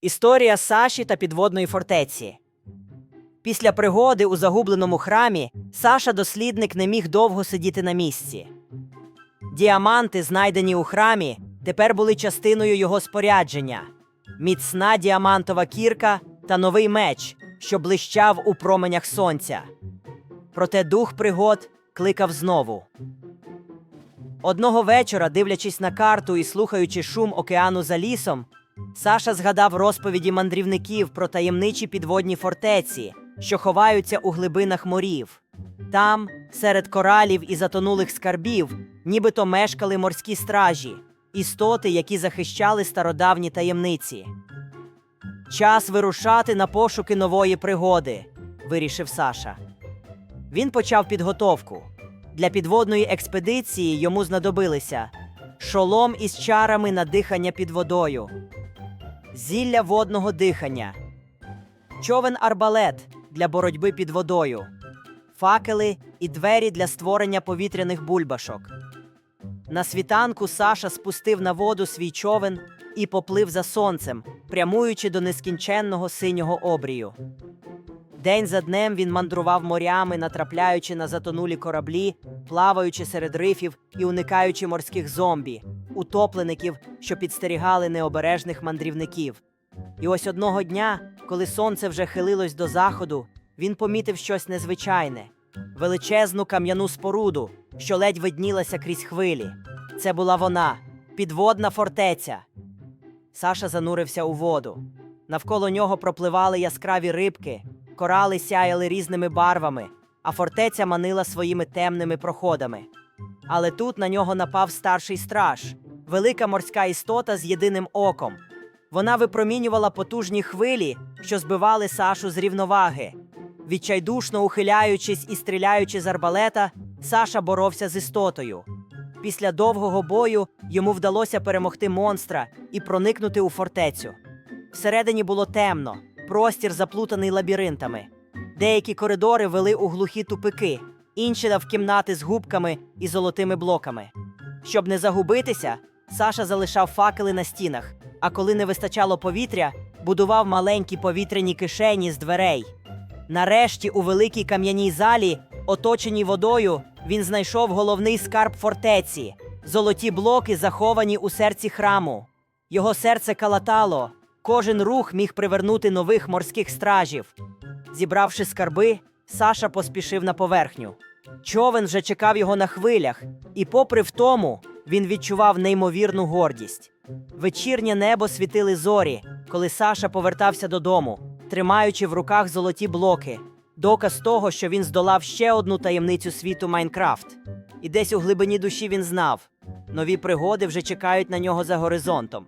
Історія Саші та підводної фортеці. Після пригоди у загубленому храмі Саша дослідник не міг довго сидіти на місці. Діаманти, знайдені у храмі, тепер були частиною його спорядження: міцна діамантова кірка та новий меч, що блищав у променях сонця. Проте дух пригод кликав знову. Одного вечора, дивлячись на карту і слухаючи шум океану за лісом, Саша згадав розповіді мандрівників про таємничі підводні фортеці, що ховаються у глибинах морів. Там, серед коралів і затонулих скарбів, нібито мешкали морські стражі, істоти, які захищали стародавні таємниці. Час вирушати на пошуки нової пригоди, вирішив Саша. Він почав підготовку. Для підводної експедиції йому знадобилися шолом із чарами на дихання під водою, зілля водного дихання, човен арбалет для боротьби під водою, факели і двері для створення повітряних бульбашок. На світанку Саша спустив на воду свій човен і поплив за сонцем, прямуючи до нескінченного синього обрію. День за днем він мандрував морями, натрапляючи на затонулі кораблі, плаваючи серед рифів і уникаючи морських зомбі, утоплеників, що підстерігали необережних мандрівників. І ось одного дня, коли сонце вже хилилось до заходу, він помітив щось незвичайне величезну кам'яну споруду, що ледь виднілася крізь хвилі. Це була вона, підводна фортеця. Саша занурився у воду. Навколо нього пропливали яскраві рибки, корали сяяли різними барвами, а фортеця манила своїми темними проходами. Але тут на нього напав старший страж, велика морська істота з єдиним оком. Вона випромінювала потужні хвилі, що збивали Сашу з рівноваги. Відчайдушно ухиляючись і стріляючи з арбалета, Саша боровся з істотою. Після довгого бою йому вдалося перемогти монстра і проникнути у фортецю. Всередині було темно, простір заплутаний лабіринтами. Деякі коридори вели у глухі тупики, інші в кімнати з губками і золотими блоками. Щоб не загубитися, Саша залишав факели на стінах, а коли не вистачало повітря, будував маленькі повітряні кишені з дверей. Нарешті, у великій кам'яній залі, оточеній водою, він знайшов головний скарб фортеці золоті блоки, заховані у серці храму. Його серце калатало, кожен рух міг привернути нових морських стражів. Зібравши скарби, Саша поспішив на поверхню. Човен вже чекав його на хвилях, і, попри втому, він відчував неймовірну гордість. Вечірнє небо світили зорі, коли Саша повертався додому, тримаючи в руках золоті блоки, доказ того, що він здолав ще одну таємницю світу Майнкрафт. І десь у глибині душі він знав: нові пригоди вже чекають на нього за горизонтом.